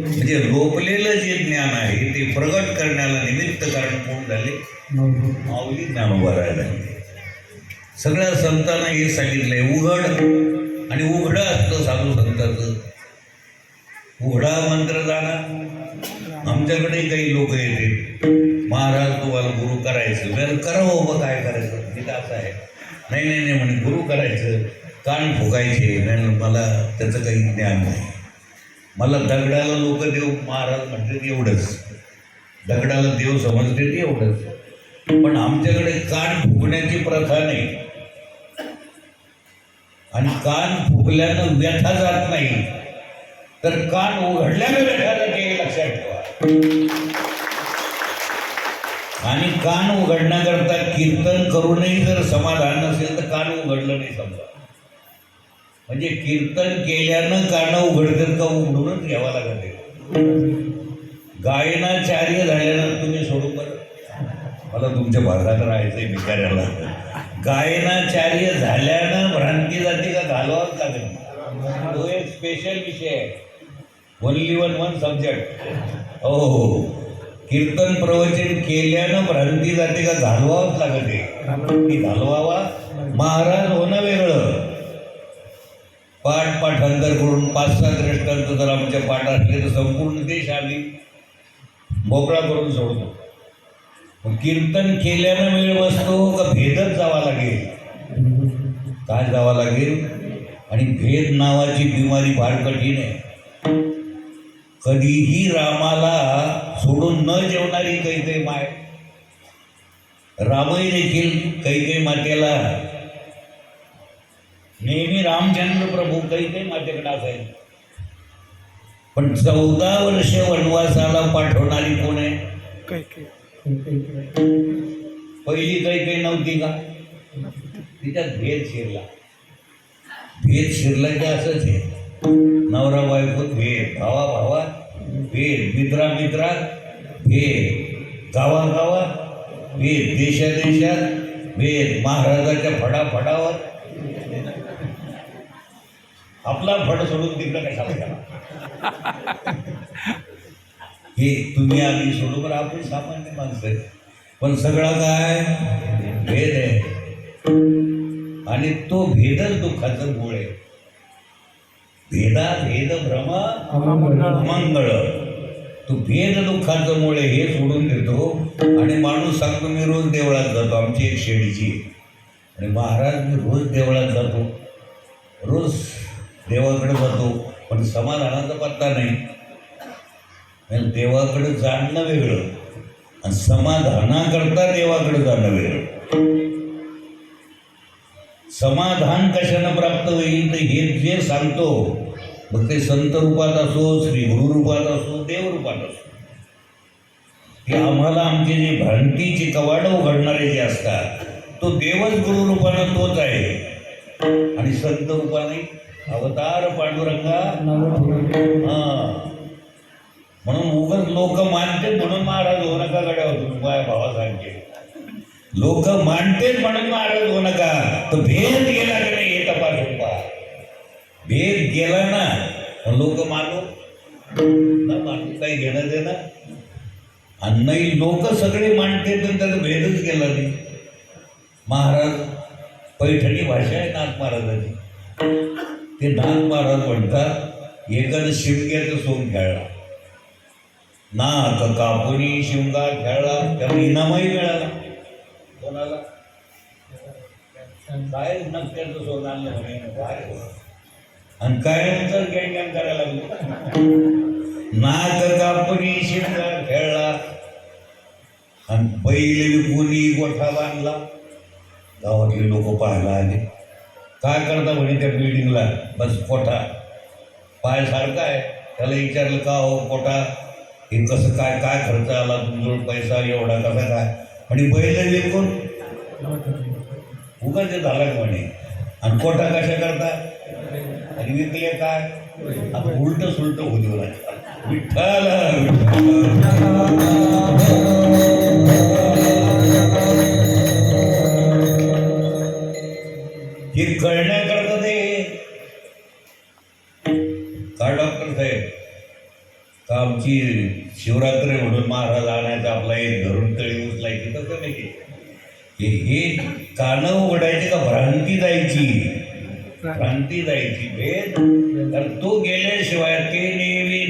म्हणजे रोपलेलं जे ज्ञान आहे ते प्रगट करण्याला निमित्त कारण कोण झाले? माऊली ज्ञान राहिला सगळ्या संतांना हे सांगितलंय उघड. आणि उघडं असतं साधू संताचं. उघडा मंत्र जाणा. आमच्याकडे काही लोक येते महाराज तुम्हाला गुरु करायचं. बरं करा हो बघ काय करायचं? तिथं असं आहे. नाही नाही नाही म्हणे गुरु करायचं. कान फुकायचे. नाही मला त्याचं काही ज्ञान नाही. मला दगडाला लोक देव महाराज म्हणतात एवढंच. दगडाला देव समजते ते एवढंच. पण आमच्याकडे कान फुकण्याची प्रथा नाही. आणि कान फुकल्यानं व्यथा जात नाही. तर कान उघडल्यानं व्यथा जाते हे लक्षात ठेवा. आणि कान उघडण्याकरता कीर्तन करूनही जर समाधान नसेल तर कान उघडलं नाही समजा. म्हणजे कीर्तन केल्यानं कानं उघडतात का उघडूनच घ्यावं लागत गायनाचार्य झाल्यानं तुम्ही सोडून बरं मला तुमच्या भागात राहायचंय भिकाऱ्याला गायनाचार्य झाल्यानं भ्रांती जाते का घालवाच लागेल तो एक स्पेशल विषय आहे. ओनली वन वन सब्जेक्ट हो हो कीर्तन प्रवचन केल्यानं भ्रांती जाते का घालवावंच लागत घालवावा. महाराज होणं वेगळं पाठ पाठांतर करून पाच सहा दृष्टांत जर आमच्या पाठ असले तर संपूर्ण देश आम्ही मोकळा करून सोडतो. कीर्तन केल्यानं वेळ बसतो का भेदच जावा लागेल? काय जावा लागेल? आणि भेद नावाची बिमारी फार कठीण आहे. कधीही रामाला सोडून न जेवणारी काही माय. रामही देखील काही मातेला नेहमी रामचंद्र प्रभू काही काही मातेकडे असायचे. पण चौदा वर्ष वनवासाला पाठवणारी कोण आहे? पहिली काही काही नव्हती का? तिच्यात भेद शिरला. भेद शिरला की असंच आहे. नवरा बायको भेद भावा भावा भेद मित्रा मित्रात भेद गावा गावात भेद देशा देशात भेद महाराजाच्या फडा फडावर आपला फड सोडून तिकडं कशाला गेला? हे तुम्ही आम्ही सोडू बरं आपण सामान्य माणसं आहे. पण सगळा काय? भेद आहे. आणि तो भेदच दुःखाचं मूळ आहे. भेदा भेद भ्रम मंगळ. तो भेद दुःखाचं मुळे हे सोडून देतो. आणि माणूस सांगतो मी रोज देवळात जातो आमची एक शेळीची आणि महाराज मी रोज देवळात जातो. देवाकडे जातो पण समाधानाचा पत्ता नाही. देवाकडे जाणणं वेगळं. आणि समाधानाकरता देवाकडे जाणं वेगळं. समाधान कशानं प्राप्त होईल तर हे जे सांगतो मग ते संत रूपात असो श्री गुरु रूपात असो देव रूपात असो. ते आम्हाला आमचे जे भ्रांतीचे कवाडं उघडणारे जे असतात तो देवच गुरु रूपानं तोच आहे. आणि संत रूपाने अवतार पांडुरंगा. हा. म्हणून उगच लोक मानते म्हणून महाराज हो नका गड्या होतो माझ्या भावा सांगते. लोक मानतेच म्हणून महाराज हो नका. तर भेद गेला का नाही हे तपासून पहा. भेद गेला ना लोक मानू. न मानू काही घेणं देणं. आणि नाही लोक सगळे मानते तर त्याचा भेदच गेला नाही. महाराज पैठणी भाषा आहे नाथ महाराजांची. ते नाग महाराज म्हणतात एकानं शिमग्याचं सोंग खेळला नाक कापुनी शिमगा खेळला त्याला इनामही मिळाला. कोणाला? काय नक्क्याचं सोंग आणलं. म्हणे आणि काय नंतर गॅंग करायला लागलो. नाक कापुनी शिमगा खेळला. आणि पहिले कोणी गोठा बांधला. गावातले लोक पाहायला आले. काय करता म्हणे त्या बिल्डिंगला बस पोटा पाय सारखा आहे. त्याला विचारलं का हो पोटा हे कसं काय काय खर्च आला तुमजवळ पैसा एवढा कसा काय? म्हणे बैल विकून उगा ते झाला का म्हणे? आणि कोठा कशा करता? आणि विकले काय? आता उलट सुलट होऊ लागला विठ्ठल. का डॉक्टर साहेब. का आमची शिवरात्र म्हणून महाराज आणायचं आपला एक धरून तळी उचलायची तसं नाही हे कानं उघडायचे का भ्रांती जायची? भ्रांती जायची भेद तर तो गेल्याशिवाय ते नेवी